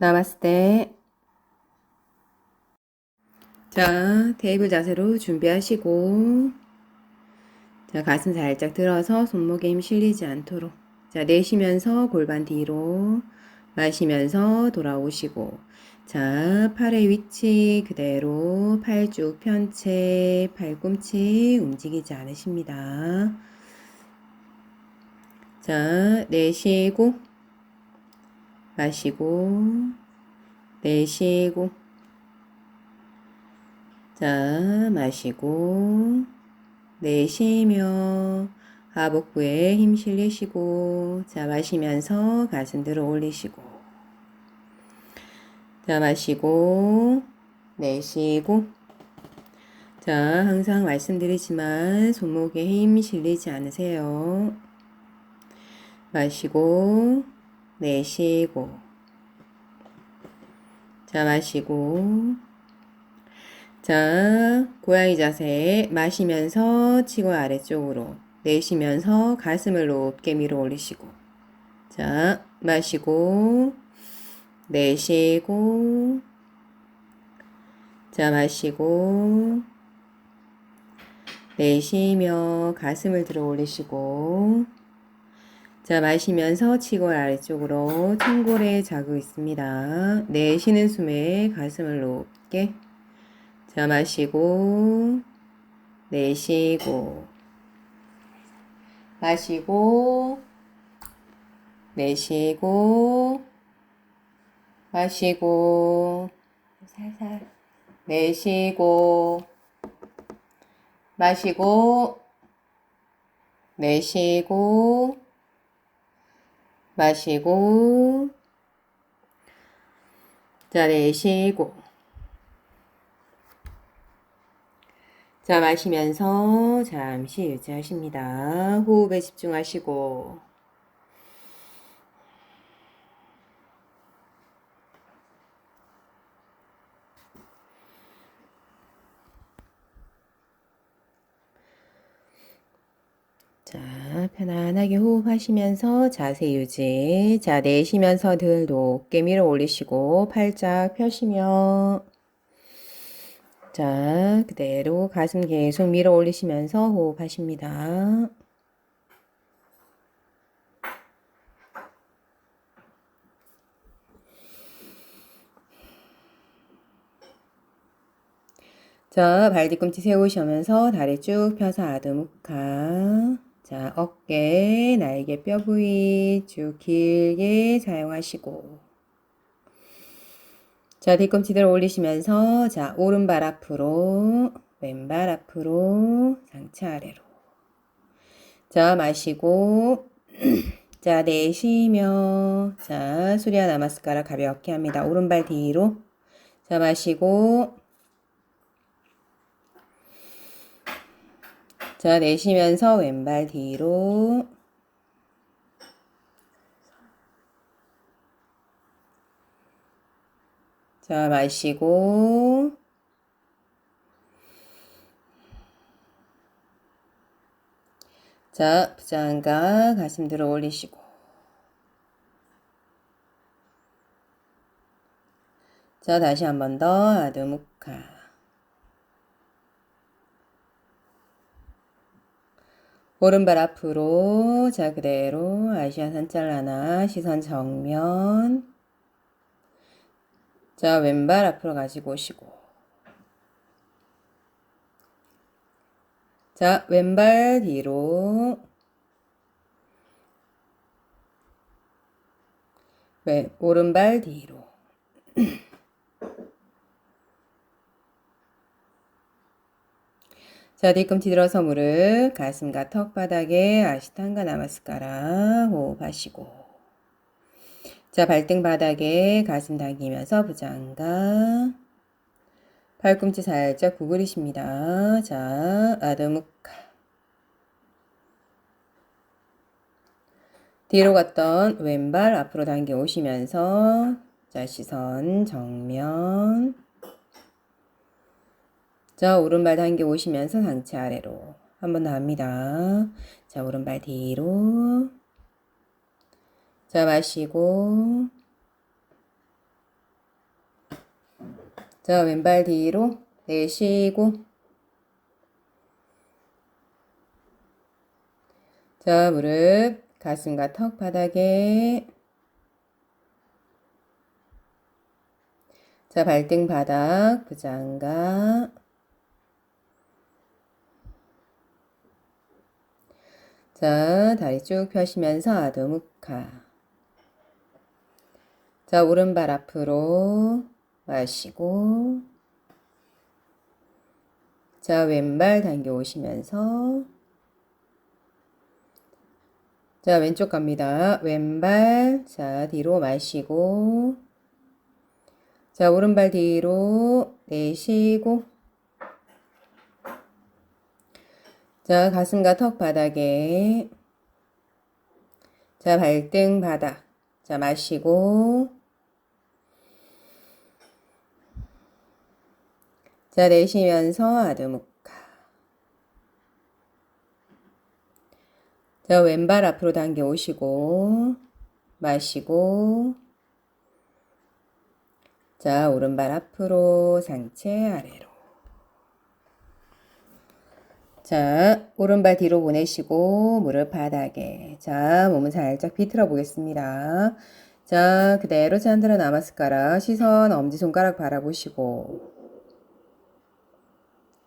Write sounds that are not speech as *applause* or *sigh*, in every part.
나마스테. 자, 테이블 자세로 준비하시고, 자, 가슴 살짝 들어서 손목에 힘 실리지 않도록. 자, 내쉬면서 골반 뒤로, 마시면서 돌아오시고, 자, 팔의 위치 그대로 팔 쭉 편 채 팔꿈치 움직이지 않으십니다. 자, 내쉬고, 마시고, 내쉬고, 자, 마시고, 내쉬며, 하복부에 힘 실리시고, 자, 마시면서 가슴 들어 올리시고, 자, 마시고, 내쉬고, 자, 항상 말씀드리지만, 손목에 힘 실리지 않으세요. 마시고, 내쉬고, 자, 마시고, 자, 고양이 자세 마시면서 치고 아래쪽으로 내쉬면서 가슴을 높게 밀어 올리시고 자, 마시고 내쉬고 자, 마시고 내쉬며 가슴을 들어 올리시고 자, 마시면서 치골 아래쪽으로 청골에 자극 있습니다. 내쉬는 숨에 가슴을 높게. 자, 마시고, 내쉬고, 마시고, 내쉬고, 마시고, 살살, 내쉬고, 마시고, 내쉬고, 마시고, 자, 내쉬고, 자, 마시면서 잠시 유지하십니다. 호흡에 집중하시고. 자, 편안하게 호흡하시면서 자세 유지. 자, 내쉬면서 들 높게 밀어 올리시고, 팔짝 펴시며, 자, 그대로 가슴 계속 밀어 올리시면서 호흡하십니다. 자, 발 뒤꿈치 세우시면서 다리 쭉 펴서 아드무카. 자, 어깨, 날개 뼈 부위 쭉 길게 사용하시고. 자, 뒤꿈치들 올리시면서 자, 오른발 앞으로, 왼발 앞으로, 상체 아래로. 자, 마시고 *clears throat* 자, 내쉬며 자, 수리아 나마스카라 가볍게 합니다. 오른발 뒤로. 자, 마시고 자, 내쉬면서 왼발 뒤로. 자, 마시고. 자, 부장과 가슴 들어 올리시고. 자, 다시 한 번 더 아드무카. 오른발 앞으로 자 그대로 아시아 산잘라나 시선 정면 자, 왼발 앞으로 가지고 오시고. 자, 왼발 뒤로. 왼, 오른발 뒤로. *clears throat* 자, 뒤꿈치 들어서 무릎, 가슴과 턱 바닥에 아시탄가 나마스카라 호흡하시고. 자, 발등 바닥에 가슴 당기면서 부장가 팔꿈치 살짝 구부리십니다. 자, 아드무카. 뒤로 갔던 왼발 앞으로 당겨 오시면서 자, 시선 정면. 자, 오른발 당겨 오시면서 상체 아래로. 한 번 더 합니다. 자, 오른발 뒤로. 자, 마시고. 자, 왼발 뒤로 내쉬고. 자, 무릎, 가슴과 턱 바닥에. 자, 발등 바닥, 부장가. 자, 다리 쭉 펴시면서 아도무카. 자, 오른발 앞으로 마시고. 자, 왼발 당겨 오시면서. 자, 왼쪽 갑니다. 왼발, 자, 뒤로 마시고. 자, 오른발 뒤로 내쉬고. 자, 가슴과 턱 바닥에. 자, 발등 바닥. 자, 마시고. 자, 내쉬면서 아드무카. 자, 왼발 앞으로 당겨 오시고, 마시고, 자, 오른발 앞으로, 상체 아래로. 자, 오른발 뒤로 보내시고, 무릎 바닥에. 자, 몸은 살짝 비틀어 보겠습니다. 자, 그대로 찬드라 나마스카라. 시선, 엄지손가락 바라보시고.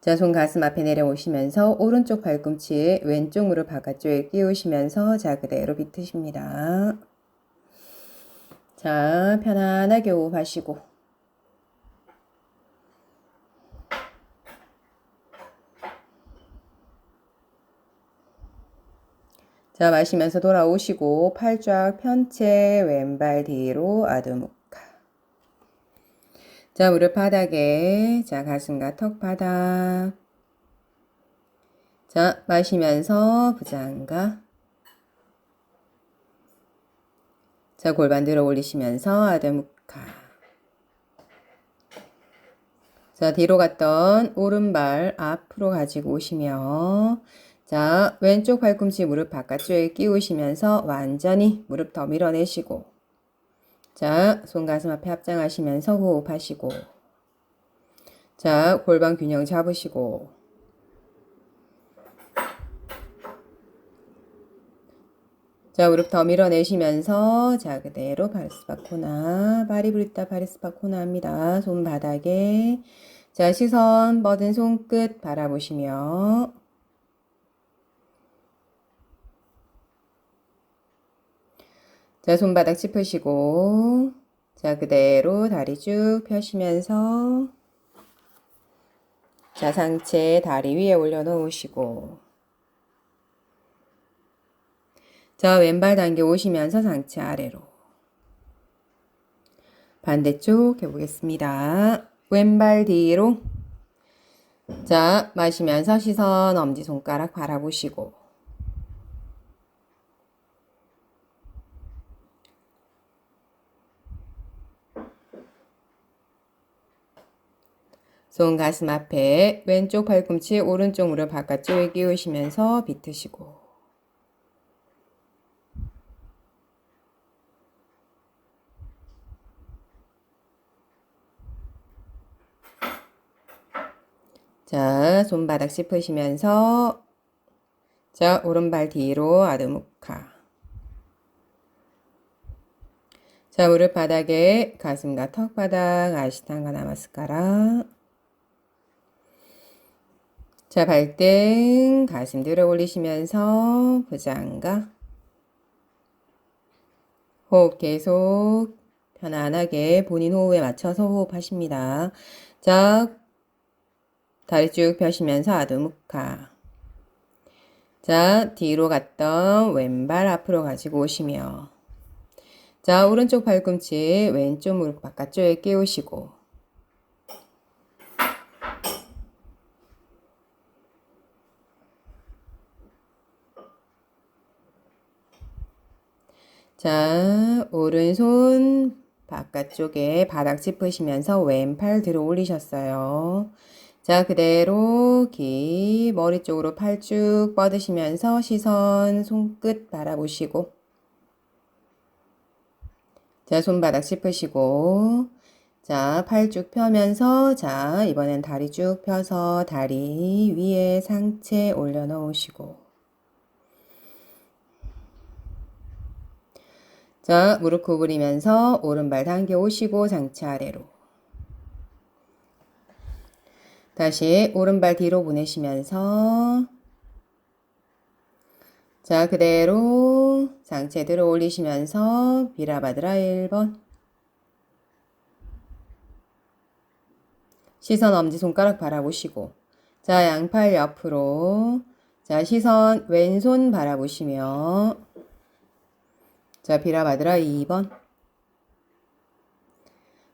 자, 손 가슴 앞에 내려오시면서 오른쪽 발꿈치 왼쪽 무릎 바깥쪽에 끼우시면서 자, 그대로 비트십니다. 자, 편안하게 호흡하시고. 자, 마시면서 돌아오시고 팔쫙 편채 왼발 뒤로 아두무카. 자, 무릎 바닥에 자, 가슴과 턱 바닥. 자, 마시면서 부장가. 자, 골반 들어 올리시면서 아드무카. 자, 뒤로 갔던 오른발 앞으로 가지고 오시며 자, 왼쪽 팔꿈치 무릎 바깥쪽에 끼우시면서 완전히 무릎 더 밀어내시고 자, 손 가슴 앞에 합장하시면서 호흡하시고 자, 골반 균형 잡으시고 자, 무릎 더 밀어내시면서 자, 그대로 바리스파코나 바리브리타 바리스파코나 합니다. 손 바닥에 자, 시선 뻗은 손끝 바라보시며 자, 손바닥 짚으시고, 자, 그대로 다리 쭉 펴시면서, 자, 상체 다리 위에 올려놓으시고, 자, 왼발 당겨 오시면서 상체 아래로. 반대쪽 해보겠습니다. 왼발 뒤로. 자, 마시면서 시선 엄지손가락 바라보시고, 손 가슴 앞에 왼쪽 팔꿈치 오른쪽 무릎 바깥쪽에 끼우시면서 비트시고. 자, 손바닥 짚으시면서 자, 오른발 뒤로 아드무카. 자, 무릎 바닥에 가슴과 턱 바닥 아시탄가 나마스카라 자, 발등 가슴 들어 올리시면서 부장가 호흡 계속 편안하게 본인 호흡에 맞춰서 호흡하십니다. 자, 다리 쭉 펴시면서 아두무카. 자, 뒤로 갔던 왼발 앞으로 가지고 오시며 자, 오른쪽 팔꿈치 왼쪽 무릎 바깥쪽에 끼우시고 자, 오른손 바깥쪽에 바닥 짚으시면서 왼팔 들어 올리셨어요. 자, 그대로 기 머리 쪽으로 팔 쭉 뻗으시면서 시선 손끝 바라보시고 자, 손바닥 짚으시고 자, 팔 쭉 펴면서, 자, 이번엔 다리 쭉 펴서 다리 위에 상체 올려놓으시고. 자, 무릎 구부리면서 오른발 당겨 오시고 상체 아래로. 다시 오른발 뒤로 보내시면서 자, 그대로 상체 들어 올리시면서 비라바드라 1번 시선 엄지손가락 바라보시고 자, 양팔 옆으로 자, 시선 왼손 바라보시며 자, 비라바드라 2번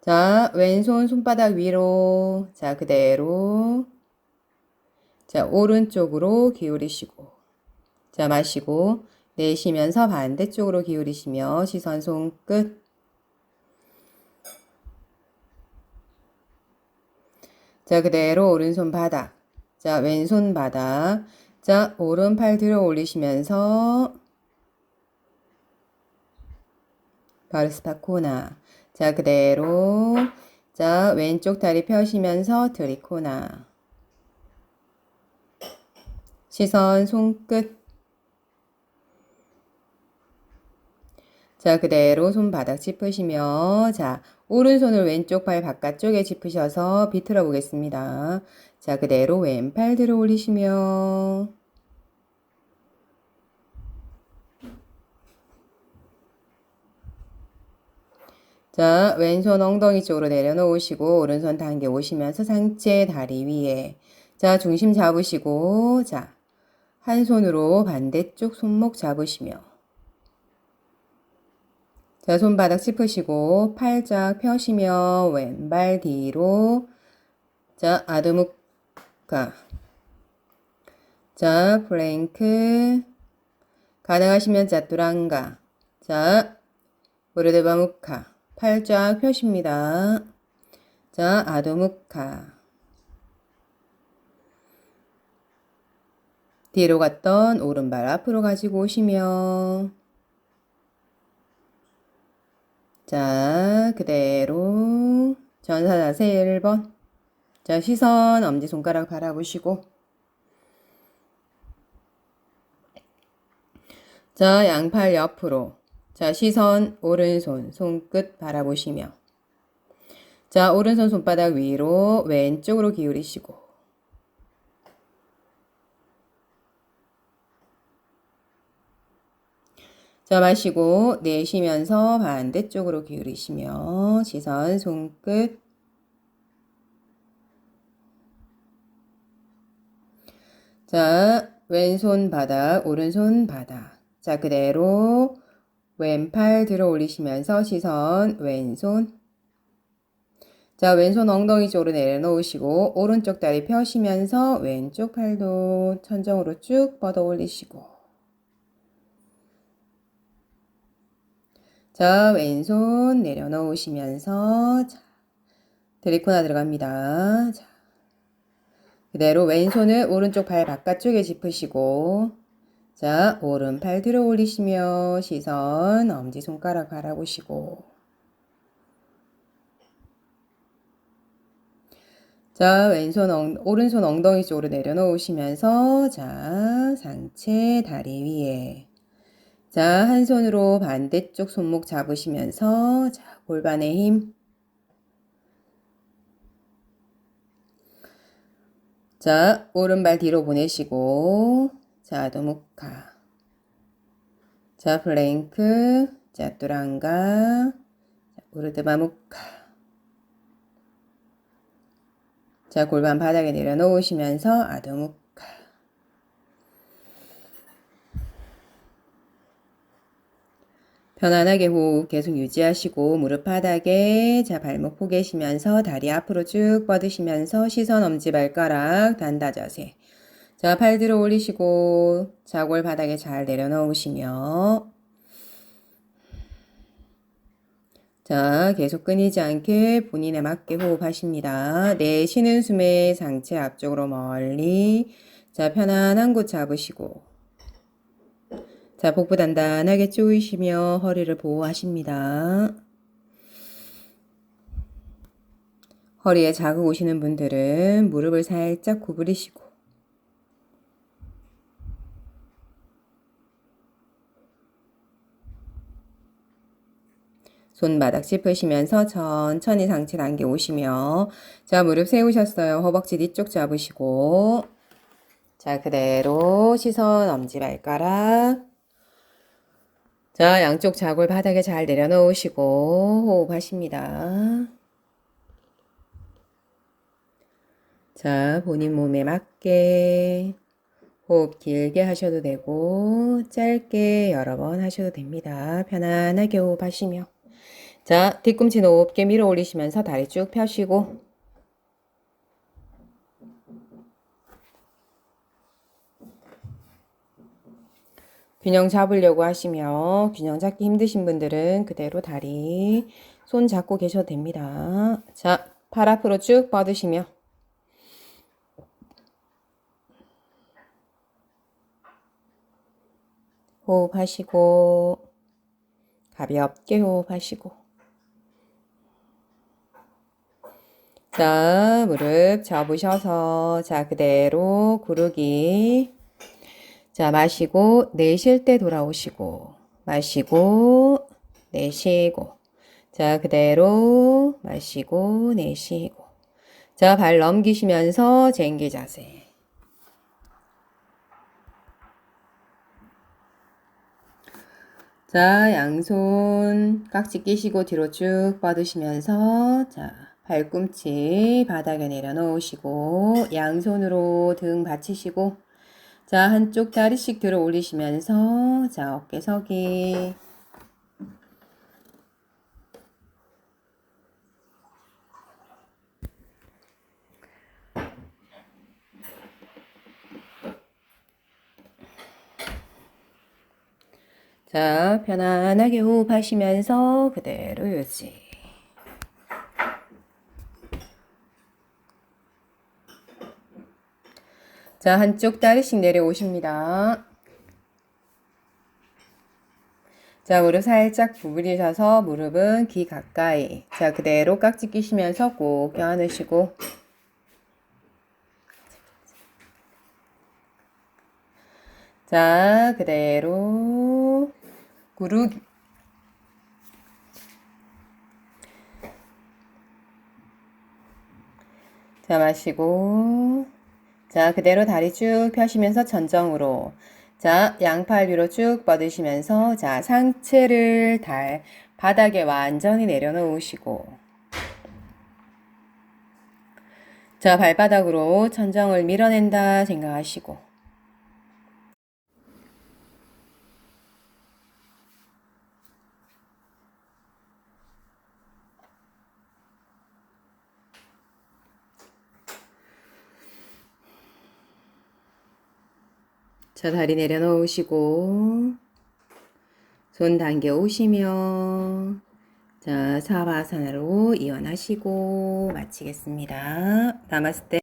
자, 왼손 손바닥 위로. 자, 그대로. 자, 오른쪽으로 기울이시고. 자, 마시고. 내쉬면서 반대쪽으로 기울이시며 시선 손끝. 자, 그대로 오른손 바닥. 자, 왼손 바닥. 자, 오른팔 들어 올리시면서 바르스파 코나. 자, 그대로. 자, 왼쪽 다리 펴시면서 드리코나. 시선 손끝. 자, 그대로 손바닥 짚으시며, 자, 오른손을 왼쪽 팔 바깥쪽에 짚으셔서 비틀어 보겠습니다. 자, 그대로 왼팔 들어 올리시며, 자, 왼손 엉덩이 쪽으로 내려놓으시고, 오른손 당겨 오시면서 상체 다리 위에. 자, 중심 잡으시고, 자, 한 손으로 반대쪽 손목 잡으시며. 자, 손바닥 짚으시고, 팔짝 펴시며, 왼발 뒤로. 자, 아드무카. 자, 플랭크. 가능하시면 자뚜랑가. 자, 우르드바무카. 팔짝 펴십니다. 자, 아도무카. 뒤로 갔던 오른발 앞으로 가지고 오시며 자, 그대로 전사 자세 1번 자, 시선 엄지손가락 바라보시고 자, 양팔 옆으로 자, 시선 오른손 손끝 바라보시며. 자, 오른손 손바닥 위로 왼쪽으로 기울이시고. 자, 마시고 내쉬면서 반대쪽으로 기울이시며 시선 손끝. 자, 왼손 바닥, 오른손 바닥. 자, 그대로 왼팔 들어 올리시면서 시선 왼손 자 왼손 엉덩이 쪽으로 내려놓으시고 오른쪽 다리 펴시면서 왼쪽 팔도 천정으로 쭉 뻗어 올리시고 자 왼손 내려놓으시면서 자, 드리코나 들어갑니다. 자, 그대로 왼손을 오른쪽 발 바깥쪽에 짚으시고 자, 오른팔 들어 올리시며 시선 엄지손가락 바라보시고. 자, 왼손 엉, 오른손 엉덩이 쪽으로 내려놓으시면서 자, 상체 다리 위에. 자, 한 손으로 반대쪽 손목 잡으시면서 자, 골반의 힘. 자, 오른발 뒤로 보내시고 자, 도무카. 자, 플랭크. 자, 뚜랑가. 자, 우르드바무카. 자, 골반 바닥에 내려놓으시면서 아도무카. 편안하게 호흡 계속 유지하시고 무릎 바닥에 자 발목 포개시면서 다리 앞으로 쭉 뻗으시면서 시선 엄지발가락 단다 자세 자, 팔 들어 올리시고 자골 바닥에 잘 내려놓으시며 자, 계속 끊이지 않게 본인에 맞게 호흡하십니다. 내쉬는 숨에 상체 앞쪽으로 멀리 자, 편안한 곳 잡으시고 자, 복부 단단하게 조이시며 허리를 보호하십니다. 허리에 자극 오시는 분들은 무릎을 살짝 구부리시고 손바닥 짚으시면서 천천히 상체 당겨 오시며 자 무릎 세우셨어요. 허벅지 뒤쪽 잡으시고 자 그대로 시선 엄지발가락 자 양쪽 자골 바닥에 잘 내려놓으시고 호흡하십니다. 자 본인 몸에 맞게 호흡 길게 하셔도 되고 짧게 여러 번 하셔도 됩니다. 편안하게 호흡하시며 자, 뒤꿈치 높게 밀어 올리시면서 다리 쭉 펴시고. 균형 잡으려고 하시며 균형 잡기 힘드신 분들은 그대로 다리 손 잡고 계셔도 됩니다. 자, 팔 앞으로 쭉 뻗으시며. 호흡하시고 가볍게 호흡하시고 자, 무릎 접으셔서 자, 그대로 구르기. 자, 마시고 내쉴 때 돌아오시고 마시고 내쉬고. 자, 그대로 마시고 내쉬고. 자, 발 넘기시면서 쟁기 자세. 자, 양손 깍지 끼시고 뒤로 쭉 뻗으시면서 자, 발꿈치 바닥에 내려놓으시고 양손으로 등 받치시고 자, 한쪽 다리씩 들어 올리시면서 자, 어깨 서기 자, 편안하게 호흡하시면서 그대로 유지. 자, 한쪽 다리씩 내려오십니다. 자, 무릎 살짝 구부리셔서 무릎은 귀 가까이. 자, 그대로 깍지 끼시면서 꼭 껴안으시고. 자, 그대로 구르기. 자, 마시고. 자, 그대로 다리 쭉 펴시면서 전정으로. 자, 양팔 위로 쭉 뻗으시면서, 자, 상체를 달, 바닥에 완전히 내려놓으시고. 자, 발바닥으로 천정을 밀어낸다 생각하시고. 자, 다리 내려놓으시고, 손 당겨 오시며, 자, 사바사나로 이완하시고, 마치겠습니다. 나마스테.